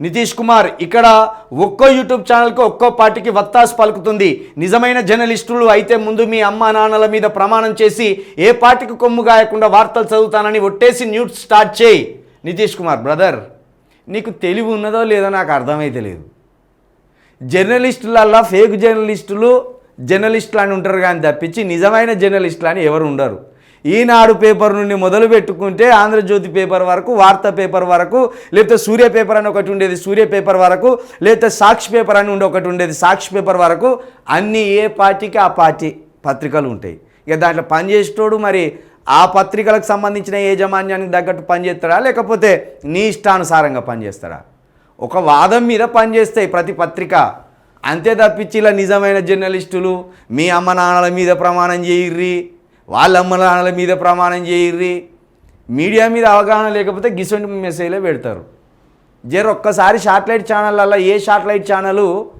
నితీష్ కుమార్ ఇక్కడ ఒక్కో యూట్యూబ్ ఛానల్కి ఒక్కో పార్టీకి వత్తాసు పలుకుతుంది. నిజమైన జర్నలిస్టులు అయితే ముందు మీ అమ్మా నాన్నల మీద ప్రమాణం చేసి ఏ పార్టీకి కొమ్ము గాయకుండా వార్తలు చదువుతానని ఒట్టేసి న్యూస్ స్టార్ట్ చేయి. నితీష్ కుమార్ బ్రదర్ నీకు తెలివి ఉన్నదో లేదో నాకు అర్థమైతే లేదు. జర్నలిస్టులల్లా ఫేక్ జర్నలిస్టులు జర్నలిస్టులు అని ఉంటారు కానీ తప్పించి నిజమైన జర్నలిస్టులు అని ఎవరు ఉండరు. ఈనాడు పేపర్ నుండి మొదలు పెట్టుకుంటే ఆంధ్రజ్యోతి పేపర్ వరకు వార్త పేపర్ వరకు లేకపోతే సూర్య పేపర్ అని ఒకటి ఉండేది సూర్య పేపర్ వరకు లేకపోతే సాక్షి పేపర్ అని ఉండి ఒకటి ఉండేది సాక్షి పేపర్ వరకు అన్ని ఏ పార్టీకి ఆ పార్టీ పత్రికలు ఉంటాయి. ఇక దాంట్లో పనిచేసేటోడు మరి ఆ పత్రికలకు సంబంధించిన యాజమాన్యానికి తగ్గట్టు పనిచేస్తాడా లేకపోతే నీ ఇష్టానుసారంగా పనిచేస్తాడా ఒక వాదం మీద పనిచేస్తాయి ప్రతి పత్రిక. అంతే తప్పించి ఇలా నిజమైన జర్నలిస్టులు మీ అమ్మ నాన్నల మీద ప్రమాణం చేయిర్రి. వాళ్ళ అమ్మ నాన్నల మీద ప్రమాణం చేయర్రి. మీడియా మీద అవగాహన లేకపోతే గిసొంటి మెసేజ్లే పెడతారు. జర ఒక్కసారి శాటిలైట్ ఛానళ్ళల్లో ఏ శాటిలైట్ ఛానలు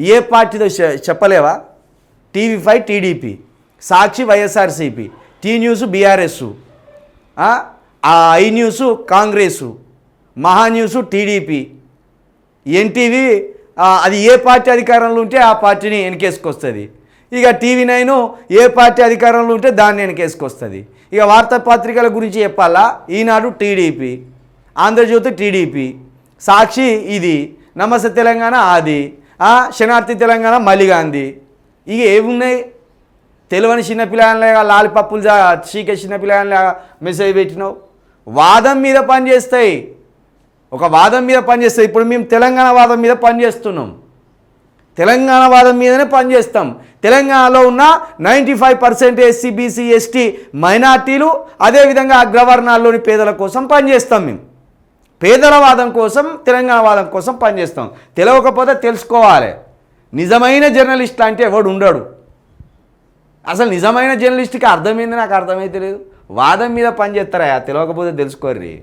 ఏ పార్టీతో చె- చెప్పలేవా? TV five TDP. Sakshi YSRCP. T news BRS. ఆ? I news Congress. Maha news TDP. NTV అది ఏ పార్టీ అధికారంలో ఉంటే ఆ పార్టీని వెనకేసుకొస్తుంది ఇక టీవీ నైన్ ఏ పార్టీ అధికారంలో ఉంటే దాన్ని వెనకేసుకొస్తుంది ఇక వార్తాపత్రికల గురించి చెప్పాలా? Eenadu TDP Andhra Jyothy TDP. సాక్షి ఇది నమస్తే తెలంగాణ అది ఆ, శనార్థి తెలంగాణ మలిగాంధీ. ఇక ఏమున్నాయి? తెలియని చిన్నపిల్లలగా లాలిపప్పులు చీకే చిన్నపిల్లలగా మెసేజ్ పెట్టినావు. వాదం మీద పనిచేస్తాయి. ఒక వాదం మీద పనిచేస్తాయి. ఇప్పుడు మేము తెలంగాణ వాదం మీద పనిచేస్తున్నాం. తెలంగాణ వాదం మీదనే పనిచేస్తాం. తెలంగాణలో ఉన్న ninety five percent SC BC ST మైనార్టీలు అదేవిధంగా అగ్రవర్ణాల్లోని పేదల కోసం పనిచేస్తాం మేము. పేదల వాదం కోసం తెలంగాణ వాదం కోసం పనిచేస్తాం. తెలవకపోతే తెలుసుకోవాలి. నిజమైన జర్నలిస్ట్ అంటే ఎవడు ఉండడు. అసలు నిజమైన జర్నలిస్ట్కి అర్థమైంది నాకు అర్థమైతే లేదు. వాదం మీద పనిచేస్తారా? తెలియకపోతే తెలుసుకోర్రి.